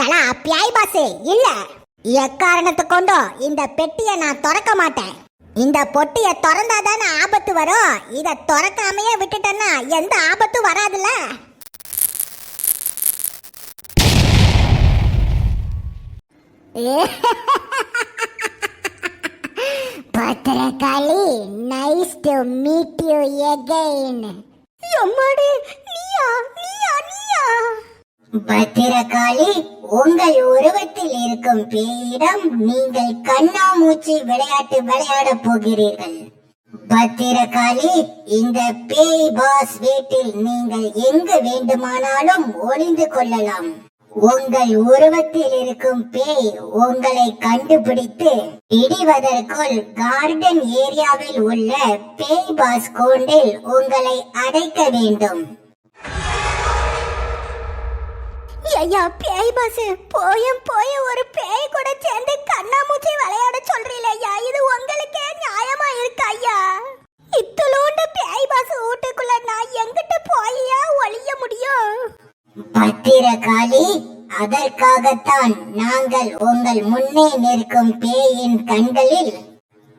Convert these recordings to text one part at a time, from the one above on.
ஏன்னா பியாய் பாசு இல்ல. எக்காரணத்தை கொண்டோ இந்த பெட்டியை நான் திறக்க மாட்டேன். இந்த பொட்டிய திறந்தாதானே ஆபத்து வரும். இத திறக்காமையே விட்டுட்டேன்னா எந்த ஆபத்தும் வராதுல்ல. Bhadrakali nice to meet you again எம்மாடி நீயா நீயா நீயா? பத்திரகாளி உங்கள் உருவத்தில் இருக்கும் பேயிடம் நீங்கள் கண்ணாமூச்சி விளையாட்டு விளையாட போகிறீர்கள். பத்திரகாளி இந்த பேய் பாஸ் வீட்டில் நீங்கள் எங்கு வேண்டுமானாலும் ஒளிந்து கொள்ளலாம். உங்கள் உருவத்தில் இருக்கும் பேய் உங்களை கண்டுபிடித்து இடிவதற்குள் கார்டன் ஏரியாவில் உள்ள பேய் பாஸ் கோண்டில் உங்களை அடைக்க வேண்டும். ஐயா பேய் பாஸ் போயும் போய் ஒரு பேய் கூட சேர்ந்து கண்ணாமூச்சி விளையாட சொல்றீல ஐயா. இது உங்களுக்கே நியாயமா இருக்கு ஐயா? இத்தலோண்டு பேய் பாஸ் வீட்டுக்குள்ள நான் எங்கிட்ட போயா ஒளிய முடியும்? பத்திரகாளி அதற்காகத்தான் நாங்கள் உங்கள் முன்னே நிற்கும் பேயின் கண்களில்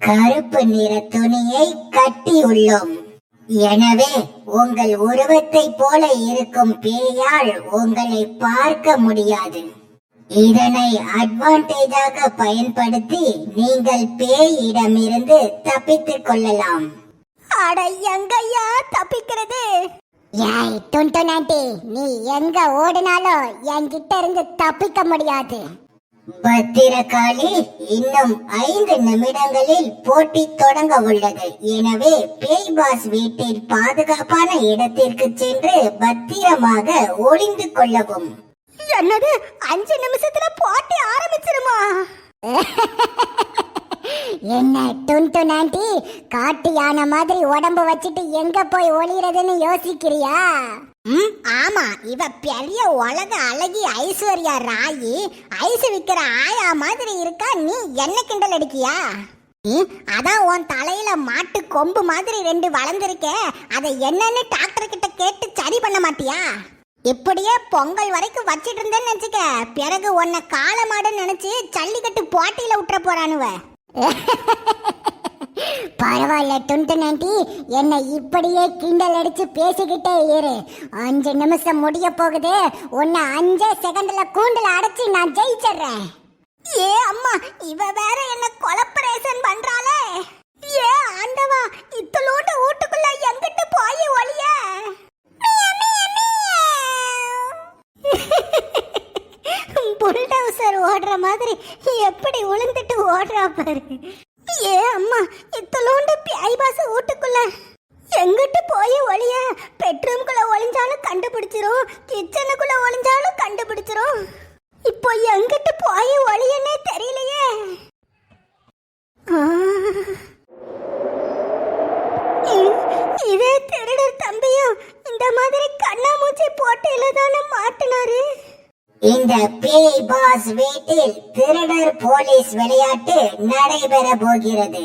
கருப்பு நிற துணியை கட்டியுள்ளோம். எனவே உங்கள் உருவத்தை போல இருக்கும் பேயால் உங்களை பார்க்க முடியாது. இதனை அட்வான்டேஜாக பயன்படுத்தி நீங்கள் பேயிடமிருந்து தப்பித்துக் கொள்ளலாம். அட எங்கய்யா தப்பிக்கிறது? ஏய் துண்டு நாட்டி நீ எங்க ஓடினாலும் என்கிட்ட இருந்து தப்பிக்க முடியாது. பத்திரகாளி இன்னும் ஐந்து நிமிடங்களில் போட்டி தொடங்க உள்ளது. எனவே பேய் பாஸ் வீட்டில் பாதுகாப்பான இடத்திற்கு சென்று பத்திரமாக ஒளிந்து கொள்ளவும். என்னது? அஞ்சு நிமிஷத்துல போட்டி ஆரம்பிச்சிருமா? என்ன டுன்டு நாண்டி காட்டு யானை மாதிரி உடம்பு வச்சுட்டு எங்க போய் ஒளியறதுன்னு யோசிக்கிறியா? ம்? ஆமா இவ பெரிய உலக அழகி ஐஸ்வர்யா ராயி ஐஸ் விற்கிற ஆயா மாதிரி இருக்கா நீ என்ன கிண்டல் அடிக்கியா? ம், அதான் உன் தலையில மாட்டு கொம்பு மாதிரி ரெண்டு வளர்ந்துருக்கே அதை என்னன்னு டாக்டர் கிட்ட கேட்டு சரி பண்ண மாட்டியா? இப்படியே பொங்கல் வரைக்கும் வச்சிட்டு இருந்தேன்னு நினைச்சுக்க பிறகு உன்னை காளை மாடுன்னு நினைச்சு ஜல்லிக்கட்டு போட்டியில விட்டுற போறானுவ. பரவாயில்ல துண்டு நண்டி. என்னை இப்படியே கிண்டல் அடிச்சு பேசிக்கிட்டே இரு. அஞ்சு நிமிஷம் முடிய போகுது. உன்னை அஞ்சே செகண்ட்ல கூண்டுல அடைச்சி நான் ஜெயிச்சிடுறேன். ஏ அம்மா இவ வேற என்ன கொலப்பரேஷன் பண்றாளே? ஏ ஆண்டவா இத்தலோட வீட்டுக்குள்ள எங்கிட்டு போய் ஒளிய? புல்டவுசர் ஓடுற மாதிரி எப்படி உளுந்துட்டு ஓடுறா பாரு. ஏ அம்மா இத்தலோண்டு பியாய்பாச வீட்டுக்குள்ள. எங்கிட்டு போய் ஒளிய? பெட்ரூம்குள்ள ஒளிஞ்சாலும் கண்டுபிடிச்சிரும் கிச்சனுக்குள்ள ஒளிஞ்சாலும் கண்டுபிடிச்சிரும். இப்போ எங்கிட்டு போய் ஒளியன்னே தெரியலையே. இ- இதே திருடர் தம்பியும் இந்த மாதிரி கண்ணாமூச்சி போட்டியில தானே மாட்டினாரு? இந்த பேய் பாஸ் வீட்டில் திருடர் போலீஸ் விளையாட்டு நடைபெற போகிறது.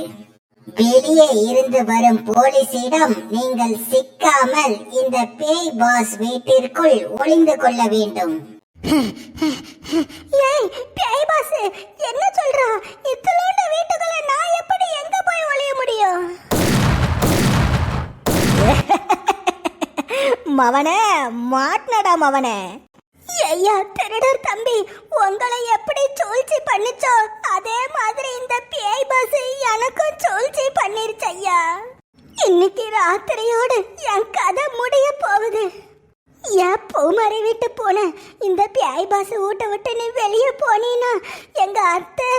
வெளியே இருந்து வரும் போலீசிடம் நீங்கள் சிக்காமல் இந்த பேய் பாஸ் வீட்டிற்குள் ஒளிந்து கொள்ள வேண்டும். ஏய் பேய் பாஸ் என்ன சொல்றா? இத்தலோண்ட வீட்டுக்குள்ள நான் எப்படி எங்க போய் ஒளிய முடியும்? மவனே மாட்டினடா மவனே. ஐயா திருடர் தம்பி உங்களை எப்படி சூழ்ச்சி பண்ணிச்சோ அதே மாதிரி இந்த பேய் பஸ் எனக்கும் சூழ்ச்சி பண்ணிருச்சு ஐயா. இன்னைக்கு ராத்திரியோடு என் கதை முடிய போகுது. ஏன் பூமரை விட்டு போன இந்த பேய் பாஸ் வீட்டை விட்டு நீ வெளியே போனீன்னா எங்க அத்தை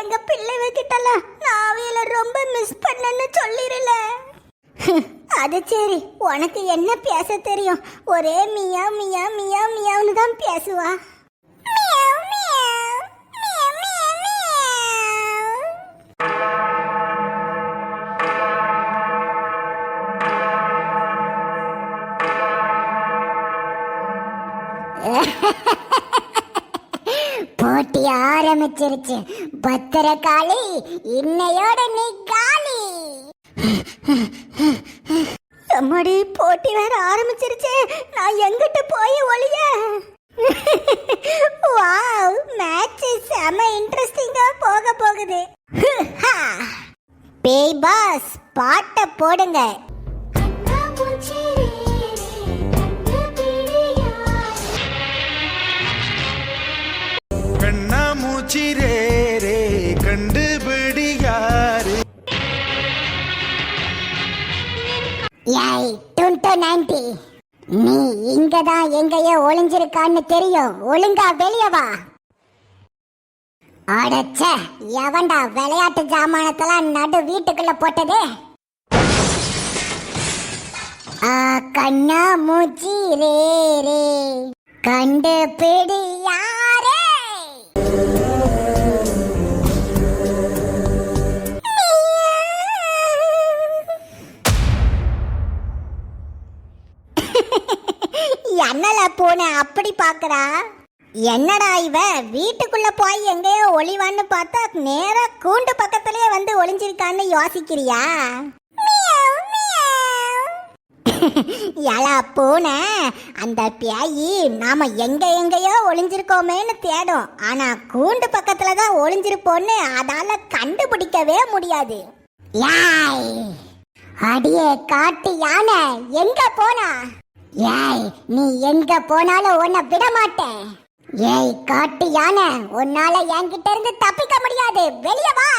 எங்க பிள்ளைவ கிட்டலாம் நான் அவையில ரொம்ப மிஸ் பண்ணேன்னு சொல்லிருல. அது சரி உனக்கு என்ன பேச தெரியும்? ஒரே மியா மியா மியா மியான்னு தான் பேசுவா. போட்டி ஆரம்பிச்சிருச்சு. பத்திரகாளி இன்னையோட நீ காலி. அம்மாடி போட்டி வேற ஆரம்பிச்சிருச்சு. நான் எங்கிட்ட போய் ஒளிய? வாவ் மேட்ச் செம இன்ட்ரஸ்டிங்கா போக போகுது. பேய் பாஸ் பாட்டை போடுங்க. கண்ணா மூச்சிரே ஏய் டுன்டு நைன்டி. நீ இங்க தான் எங்கேயோ ஒளிஞ்சிருக்கான்னு தெரியும். ஒழுங்கா வெளியே வா. அடச்ச எவன்டா விளையாட்டு ஜாமானத்தெல்லாம் நடு வீட்டுக்குள்ள போட்டது? ஆ கண்ணா மூச்சி ரே ரே. கண்டுபிடி யார்? என்னல பூனை? அப்படி பாக்குறா? என்னடா இவ? வீட்டுக்குள்ள போய் எங்கேயோ ஒளிவான்னு பார்த்தா நேரா கூண்டு பக்கத்திலேயே வந்து ஒளிஞ்சிருக்கான்னு யோசிக்கிறியா? எலா பூனை? அந்த பேயி நாம எங்க எங்கேயோ ஒளிஞ்சிருக்கோமேன்னு தேடும். ஆனா கூண்டு பக்கத்துல தான் ஒளிஞ்சிருப்போன்னு அதால கண்டுபிடிக்கவே முடியாது. யாய் அடியே காட்டு யானை எங்க போனா? ஏய் நீ எங்க போனாலும் உன்னை விட மாட்டேன் ஏய் காட்டு யானை உன்னால என்கிட்ட இருந்து தப்பிக்க முடியாது. வெளிய வா.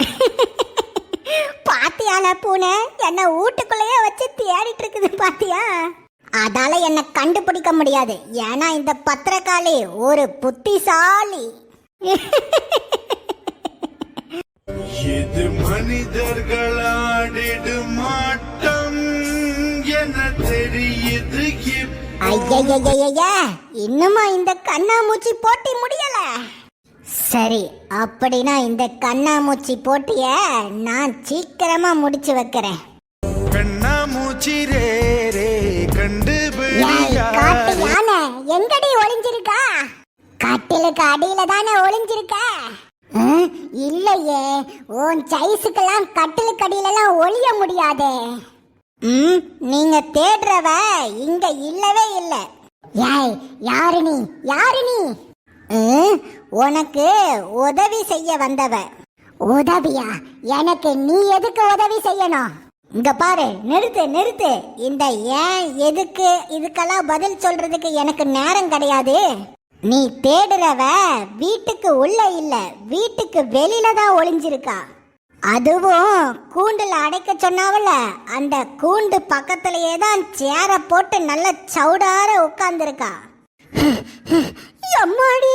பாத்தியால பூனை என்ன வீட்டுக்குள்ளேயே வச்சு தேடிட்டு இருக்குது பாத்தியா? அதால என்ன கண்டுபிடிக்க முடியாது. ஏன்னா இந்த பத்திரக்காளி ஒரு புத்திசாலி. இது மனிதர்களாடிடும் மாட்ட இன்னுமா இந்த கண்ணாமூச்சி போட்டி முடியல? சரி அப்படின்னா இந்த கண்ணாமூச்சி போட்டிய நான் சீக்கிரமா முடிச்சு வைக்கிறேன். கண்ணாமூச்சி ரே யானை எங்கடி ஒளிஞ்சிருக்கா? கட்டிலுக்கு அடியில தானே ஒளிஞ்சிருக்க? இல்லையே உன் சைஸுக்கெல்லாம் கட்டிலுக்கு அடியிலலாம் ஒளிய முடியாதே. ம் நீங்க தேடுறவ இங்க இல்லவே இல்ல. ஏய் யாரு நீ யாரு நீ ம், உனக்கு உதவி செய்ய வந்தவ. உதவியா? எனக்கு நீ எதுக்கு உதவி செய்யணும்? இங்க பாரு நிறுத்து நிறுத்து. இந்த ஏன் எதுக்கு இதுக்கெல்லாம் பதில் சொல்றதுக்கு எனக்கு நேரம் கிடையாது. நீ தேடுறவ வீட்டுக்கு உள்ள இல்ல வீட்டுக்கு வெளியில தான் ஒளிஞ்சிருக்கா. அதுவும் கூண்டில் அடைக்க சொன்னாவல அந்த கூண்டு பக்கத்திலேயே தான் சேரை போட்டு நல்ல சவுடார உட்கார்ந்துருக்கா. எம்மாடி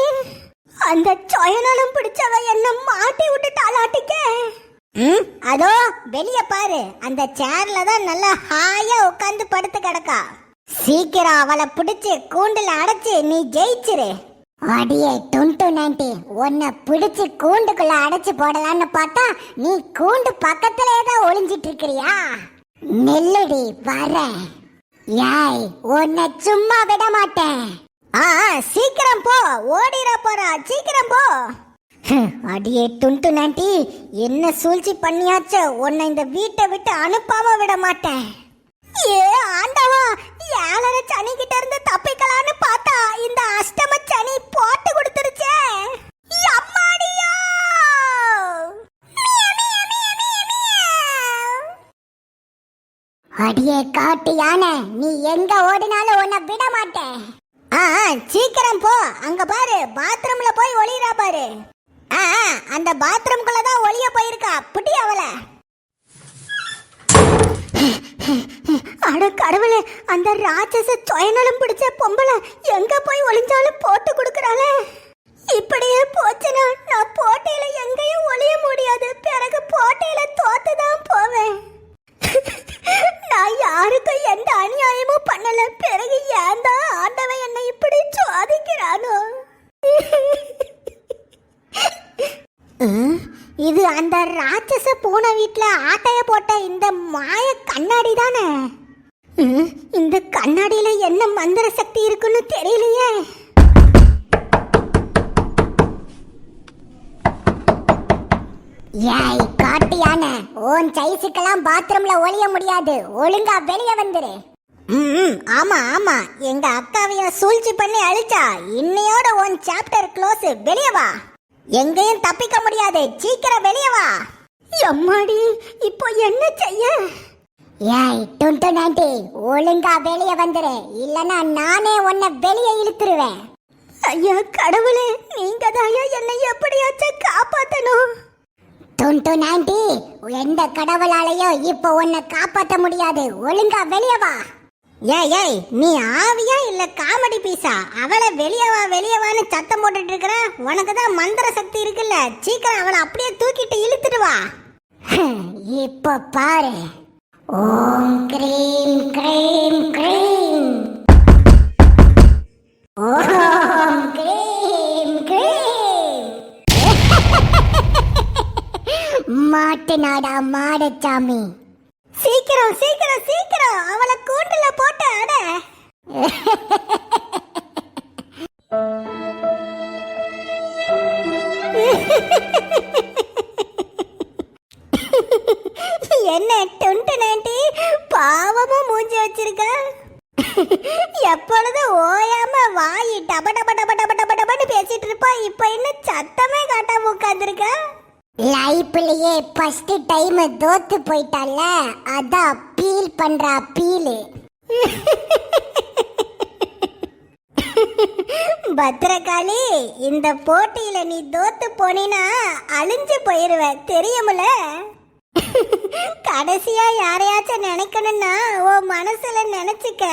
அந்த சொயநலம் பிடிச்சவ என்ன மாட்டி விட்டுட்டாளாட்டிக்க ம் அதோ வெளிய பாரு அந்த சேர்ல தான் நல்லா ஹாயா உட்காந்து படுத்து கிடக்கா. சீக்கிரம் அவளை பிடிச்சு கூண்டில் அடைச்சு நீ ஜெயிச்சிரு. அடியே துண்டு நைன்டி உன்னை பிடிச்சு கூண்டுக்குள்ள அடைச்சு போடலான்னு பார்த்தா நீ கூண்டு பக்கத்திலே தான் ஒளிஞ்சிட்டு இருக்கிறியா நெல்லுடி வர யாய் உன்னை சும்மா விட மாட்டேன். ஆ சீக்கிரம் போ ஓடிட போறா சீக்கிரம் போ. அடியே துண்டு நாண்டி என்ன சூழ்ச்சி பண்ணியாச்சு? உன்னை இந்த வீட்டை விட்டு அனுப்பாம விட மாட்டேன். ஏ ஆண்டவா ஏழரை சனி கிட்ட இருந்து தப்பிக்கலான்னு பார்த்தா இந்த அஷ்டம சனி போட்டு கொடுத்துருச்சே எம்மாடியோ! மிய, மிய, மிய, மிய, மிய. அடியே காட்டு யானை. நீ எங்க ஓடினாலும் உன்னை விட மாட்டேன். ஆ சீக்கிரம் போ. அங்க பாரு பாத்ரூம்ல போய் ஒளிரா பாரு. ஆ ஆ, அந்த பாத்ரூம்குள்ள தான் ஒளிய போயிருக்கா புடி அவளை. அட கடவுளே அந்த ராட்சச சுயநலம் பிடிச்ச பொம்பளை எங்க போய் ஒளிஞ்சாலும் போட்டு கொடுக்குறாளே. இப்படியே போச்சுன்னா நான் போட்டியில எங்கேயும் ஒளிய முடியாது. பிறகு போட்டியில தோத்து தான் போவேன். நான் யாருக்கும் எந்த அநியாயமும் பண்ணல. பிறகு ஏன் தான் ஆண்டவன் என்னை இப்படி சோதிக்கிறானோ? இது அந்த ராட்சச பூனை வீட்டில் ஆட்டைய போட்ட இந்த மாய கண்ணாடி தானே? ம், இந்த கண்ணாடியில என்ன மந்திர சக்தி இருக்குன்னு தெரியலையே. ஏய் காட்டு யானை உன் சைஸுக்கெல்லாம் பாத்ரூம்ல ஒளிய முடியாது. ஒழுங்கா வெளிய வந்துரு. ம் ஆமா ஆமா. எங்க அக்காவைய சூழ்ச்சி பண்ணி அழிச்சா இன்னையோட உன் சாப்டர் க்ளோஸ் வெளிய வா. எங்கேயும் தப்பிக்க முடியாது. சீக்கிரம் வெளிய வா. எம்மாடி இப்போ என்ன செய்ய? ஏய் டுண்டு நாண்டி ஒழுங்கா வெளிய வந்துரு. இல்லனா நானே உன்னை வெளிய இழுத்துருவேன். ஐயா கடவுளே நீங்க தான் என்னை எப்படியாச்சும் காப்பாத்தணும். டுண்டு நைன்டி. எந்த கடவுளாலையோ இப்போ உன்னை காப்பாற்ற முடியாது. ஒழுங்கா வெளியே வா. ஏய் ஏய் நீ ஆவியா இல்ல காமெடி பீஸா? அவளை வெளியே வா வெளியே வான்னு சத்தம் போட்டுட்டு இருக்கிற உனக்கு தான் மந்திர சக்தி இருக்குல்ல. சீக்கிரம் அவளை அப்படியே தூக்கிட்டு இழுத்துட்டு வா. இப்போ பாரு. ஓம் கிரீம் கிரீம் கிரீம். ஓஹோ. மாட்டுநாடா மாடச்சாமி. சீக்கிரம் சீக்கிரம் சீக்கிரம். அவளை கூண்டுல போட்டு அட. என்ன டொண்டு நாண்டி? பாவமா மூஞ்சி வச்சிருக்க. எப்பொழுது ஓயாம வாய் டப டப டப டப டப டபன்னு பேசிட்டு இருப்பா இப்ப என்ன சத்தமே காட்டாம உட்காந்துருக்க லைஃப்லயே ஃபர்ஸ்ட் டைம் தோத்து போயிட்டால அதான் பீல் பண்ற அப்பீல் பத்ரகாளி இந்த போட்டியில நீ தோத்து போனினா அழிஞ்சு போயிருவ தெரியுமில? கடைசியா யாரையாச்சும் நினைக்கணும்னா ஓ மனசுல நினைச்சுக்க.